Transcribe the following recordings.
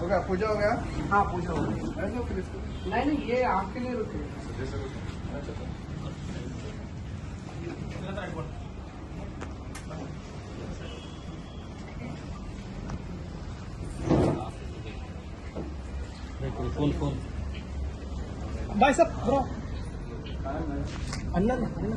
हो गया? पूजा हो गया? हाँ पूजा हो गया। नहीं नहीं ये आपके लिए रुके फुल फुल भाई साहब ब्रो। अन्ना अन्ना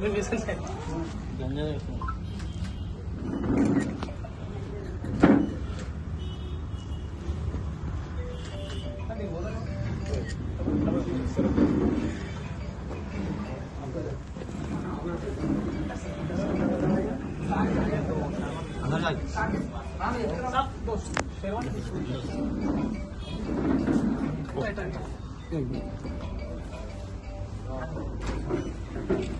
눈이 손이 남자들 Thank you.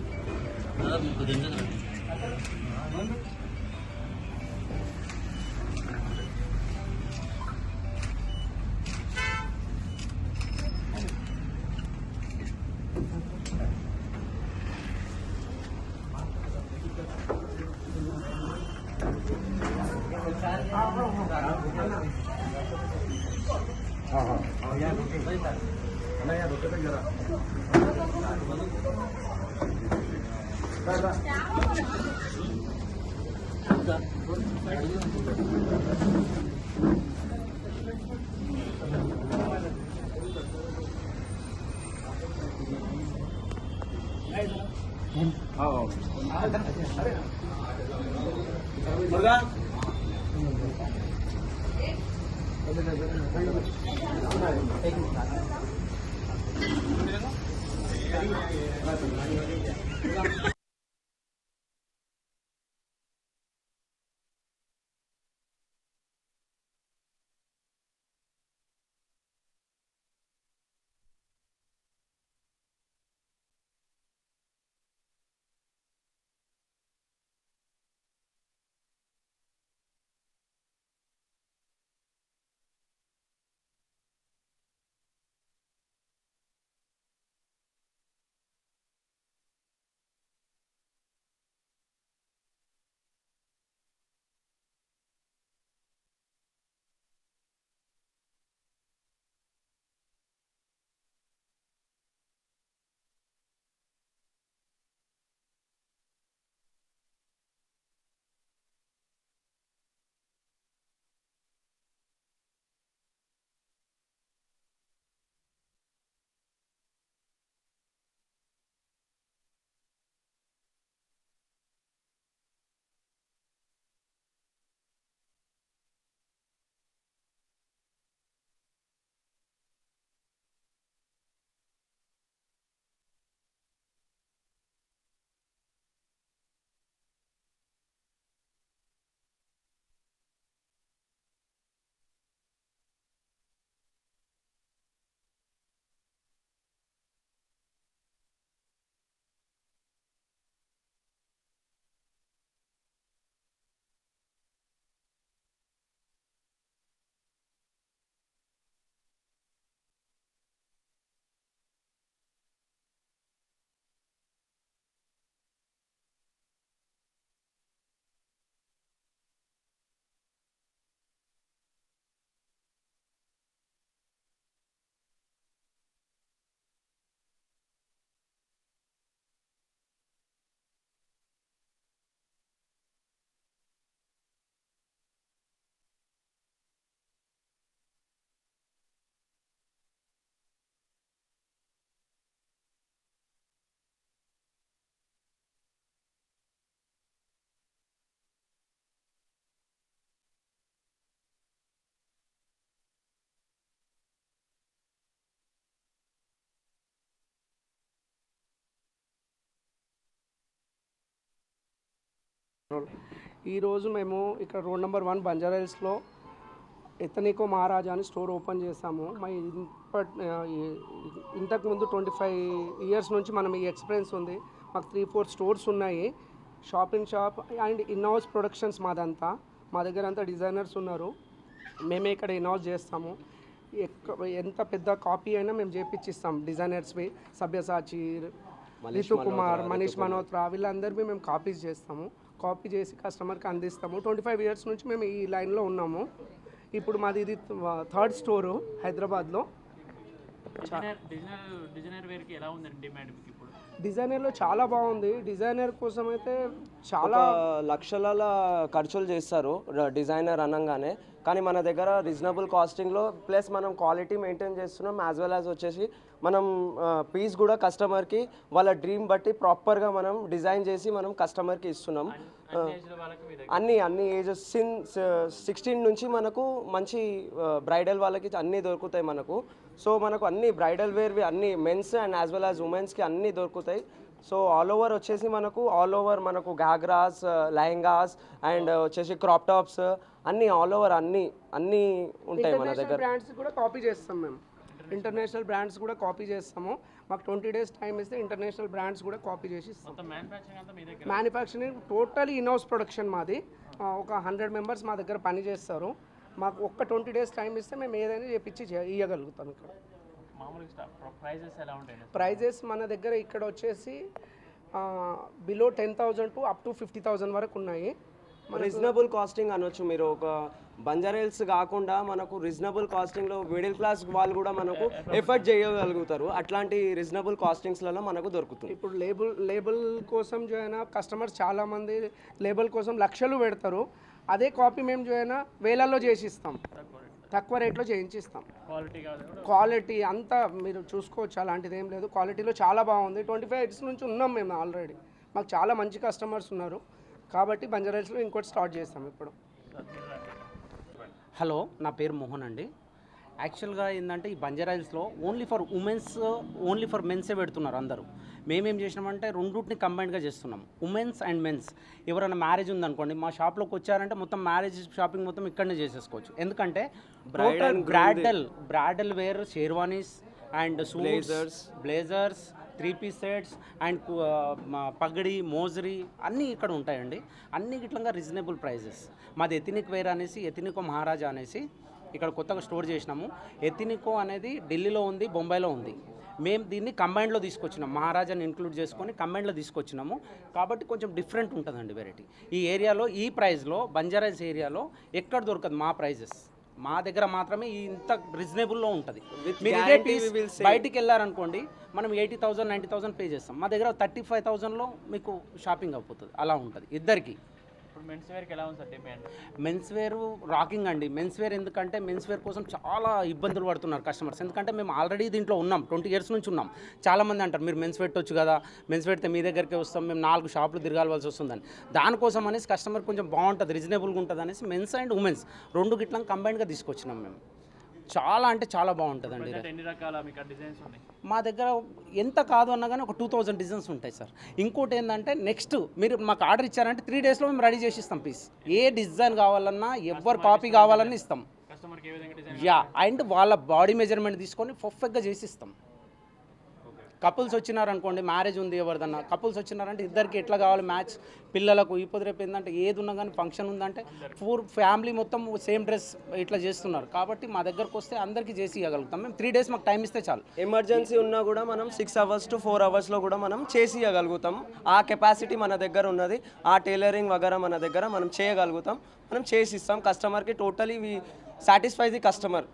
हाँ हाँ यहाँ रुके ना यहाँ रुके तो जरा मुर्गा ఈరోజు మేము ఇక్కడ రోడ్ నెంబర్ వన్ బంజారాహిల్స్లో ఎతనికో మహారాజా అని స్టోర్ ఓపెన్ చేసాము మా ఇప్పటి ఇంతకుముందు ట్వంటీ ఫైవ్ ఇయర్స్ నుంచి మనం ఈ ఎక్స్పీరియన్స్ ఉంది. మాకు త్రీ ఫోర్ స్టోర్స్ ఉన్నాయి. Shopping shop and in house productions మాదంతా. మా దగ్గర అంతా డిజైనర్స్ ఉన్నారు. మేమే ఇక్కడ ఇన్ హౌస్ చేస్తాము ఎంత పెద్ద కాపీ అయినా మేము చేపించిస్తాం డిజైనర్స్వి సభ్యసాచి రితు కుమార్ మనీష్ మల్హోత్రా వీళ్ళందరివి మేము కాపీస్ చేస్తాము. కాపీ చేసి కస్టమర్కి అందిస్తాము. ట్వంటీ ఫైవ్ ఇయర్స్ నుంచి మేము ఈ లైన్లో ఉన్నాము. ఇప్పుడు మాది ఇది థర్డ్ స్టోరు హైదరాబాద్లో. డిజైనర్లో చాలా బాగుంది. డిజైనర్ కోసం అయితే చాలా లక్షల ఖర్చులు చేస్తారు. డిజైనర్ అనగానే. కానీ మన దగ్గర రీజనబుల్ కాస్టింగ్లో ప్లస్ మనం క్వాలిటీ మెయింటైన్ చేస్తున్నాం యాజ్ వెల్ యాజ్ వచ్చేసి మనం పీస్ కూడా కస్టమర్కి వాళ్ళ డ్రీమ్ బట్టి ప్రాపర్గా మనం డిజైన్ చేసి మనం కస్టమర్కి ఇస్తున్నాం. అన్ని అన్ని ఏజెస్ సిన్ సిక్స్టీన్ నుంచి మనకు మంచి బ్రైడల్ వాళ్ళకి అన్నీ దొరుకుతాయి మనకు. సో మనకు అన్ని బ్రైడల్ వేర్వి అన్ని men's and as well as ఉమెన్స్కి అన్నీ దొరుకుతాయి. సో ఆల్ ఓవర్ వచ్చేసి మనకు ఆల్ ఓవర్ మనకు గాగ్రాస్ లెహంగాస్ అండ్ వచ్చేసి క్రాప్ టాప్స్ అన్నీ ఆల్ ఓవర్ అన్నీ అన్నీ ఉంటాయి మన ఇంటర్నేషనల్ దగ్గర. బ్రాండ్స్ కూడా కాపీ చేస్తాం మేము. ఇంటర్నేషనల్ బ్రాండ్స్ కూడా కాపీ చేస్తాము. మాకు ట్వంటీ డేస్ టైం ఇస్తే ఇంటర్నేషనల్ బ్రాండ్స్ కూడా కాపీ చేసి ఇస్తాం. మొత్తం మ్యానుఫ్యాక్చరింగ్ అంతా మీ దగ్గర? మ్యానుఫ్యాక్చరింగ్ టోటలీ ఇన్హౌస్ ప్రొడక్షన్ మాది. ఒక హండ్రెడ్ మెంబర్స్ మా దగ్గర పని చేస్తారు. మాకు ఒక్క ట్వంటీ డేస్ టైం ఇస్తే మేము ఏదైనా చేపించి చే- ఇవ్వగలుగుతాం ఇక్కడ. ప్రైజెస్ మన దగ్గర ఇక్కడ వచ్చేసి below ten thousand to up to fifty thousand వరకు ఉన్నాయి. రీజనబుల్ కాస్టింగ్ అనొచ్చు. మీరు ఒక బంజారాయిల్స్ కాకుండా మనకు రీజనబుల్ కాస్టింగ్లో మిడిల్ క్లాస్ వాళ్ళు కూడా మనకు ఎఫర్ట్ చేయగలుగుతారు. అట్లాంటి రీజనబుల్ కాస్టింగ్స్లలో మనకు దొరుకుతుంది. ఇప్పుడు లేబుల్ లేబుల్ కోసం జాయిన్ కస్టమర్స్ చాలామంది లేబుల్ కోసం లక్షలు పెడతారు. అదే కాపీ మేము జాయిన్ వేలల్లో చేసిస్తాం. తక్కువ రేట్లో చేయించిస్తాం. క్వాలిటీ క్వాలిటీ అంతా మీరు చూసుకోవచ్చు. అలాంటిది ఏం లేదు. క్వాలిటీలో చాలా బాగుంది. ట్వంటీ ఫైవ్ ఇయర్స్ నుంచి ఉన్నాం మేము ఆల్రెడీ. మాకు చాలా మంచి కస్టమర్స్ ఉన్నారు. కాబట్టి బంజారాయిల్స్లో ఇంకోటి స్టార్ట్ చేస్తాం ఇప్పుడు. హలో నా పేరు మోహన్ అండి. యాక్చువల్గా ఏంటంటే ఈ బంజారాయిల్స్లో only for women's only for మెన్సే పెడుతున్నారు అందరూ. మేమేం చేసినామంటే రెండింటిని కంబైన్డ్గా చేస్తున్నాం. Women's and men's. ఎవరైనా మ్యారేజ్ ఉందనుకోండి మా షాప్లోకి వచ్చారంటే మొత్తం మ్యారేజ్ షాపింగ్ మొత్తం ఇక్కడనే చేసేసుకోవచ్చు. ఎందుకంటే bridal bridal wear sherwanis and blazers blazers three piece sets and pagdi mojari అన్నీ ఇక్కడ ఉంటాయండి. అన్ని గిట్లంగా రీజనబుల్ ప్రైజెస్. మాది ఎథినిక్ వేర్ అనేసి ఎథినికో మహారాజా అనేసి ఇక్కడ కొత్తగా స్టోర్ చేసినాము. ఎథినికో అనేది ఢిల్లీలో ఉంది బొంబాయిలో ఉంది. మేము దీన్ని కంబైన్లో తీసుకొచ్చినాం. మహారాజాని ఇంక్లూడ్ చేసుకొని కంబైన్లో తీసుకొచ్చినాము. కాబట్టి కొంచెం డిఫరెంట్ ఉంటుందండి వెరైటీ. ఈ ఏరియాలో ఈ ప్రైస్లో బంజారాస్ ఏరియాలో ఎక్కడ దొరకదు మా ప్రైజెస్. మా దగ్గర మాత్రమే ఇంత రీజనబుల్లో ఉంటుంది. మీరు ఇదే. బయటికి వెళ్ళారనుకోండి మనం eighty thousand ninety thousand pay చేస్తాం. మా దగ్గర థర్టీ ఫైవ్ థౌసండ్లో మీకు షాపింగ్ అయిపోతుంది అలా ఉంటుంది. ఇద్దరికి. ఇప్పుడు మెన్స్ వేర్కి ఎలా ఉంది sir demand men's wear rocking అండి. మెన్స్ వేర్ ఎందుకంటే మెన్స్ వేర్ కోసం చాలా ఇబ్బందులు పడుతున్నారు కస్టమర్స్ ఎందుకంటే మేము ఆల్రెడీ దీంట్లో ఉన్నాం. ట్వంటీ ఇయర్స్ నుంచి ఉన్నాం. చాలామంది అంటారు మీరు మెన్స్ పెట్టొచ్చు కదా. మెన్స్ పెడితే మీ దగ్గరికి వస్తాం. మేము నాలుగు షాపులు తిరగాల్సి వస్తుందని. దానికోసం అనేసి కస్టమర్ కొంచెం బాగుంటుంది రీజనబుల్గా ఉంటుంది అనేసి మెన్స్ అండ్ ఉమెన్స్ రెండు గిట్లా కంబైన్గా తీసుకొచ్చినాం మేము. చాలా అంటే చాలా బాగుంటుందండి అంటే ఎన్ని రకాల మీకు డిజైన్స్ ఉన్నాయి? మా దగ్గర ఎంత కాదు అన్నా కానీ ఒక టూ థౌజండ్ డిజైన్స్ ఉంటాయి సార్. ఇంకోటి ఏంటంటే నెక్స్ట్ మీరు మాకు ఆర్డర్ ఇచ్చారంటే త్రీ డేస్లో మేము రెడీ చేసి ఇస్తాం పీస్ ఏ డిజైన్ కావాలన్నా ఎవరు కాపీ కావాలన్నా ఇస్తాం. యా అండ్ వాళ్ళ బాడీ మెజర్మెంట్ తీసుకొని పర్ఫెక్ట్గా చేసి ఇస్తాం కపుల్స్ వచ్చినారనుకోండి మ్యారేజ్ ఉంది ఎవరిదన్నా. కపుల్స్ వచ్చినారంటే ఇద్దరికి ఎట్లా కావాలి మ్యాచ్? పిల్లలకు ఇప్పుడు రేపు ఏంటంటే ఏది ఉన్నా కానీ ఫంక్షన్ ఉందంటే ఫోర్ ఫ్యామిలీ మొత్తం సేమ్ డ్రెస్ ఇట్లా చేస్తున్నారు. కాబట్టి మా దగ్గరకు వస్తే అందరికీ చేసి ఇవ్వగలుగుతాం మేము త్రీ డేస్ మాకు టైం ఇస్తే చాలు. ఎమర్జెన్సీ ఉన్నా కూడా మనం సిక్స్ అవర్స్ టు ఫోర్ అవర్స్లో కూడా మనం చేసి ఇవ్వగలుగుతాం ఆ కెపాసిటీ మన దగ్గర ఉన్నది. ఆ టైలరింగ్ వగేరా మన దగ్గర మనం చేయగలుగుతాం. మనం చేసి ఇస్తాం. కస్టమర్కి totally we satisfy the customer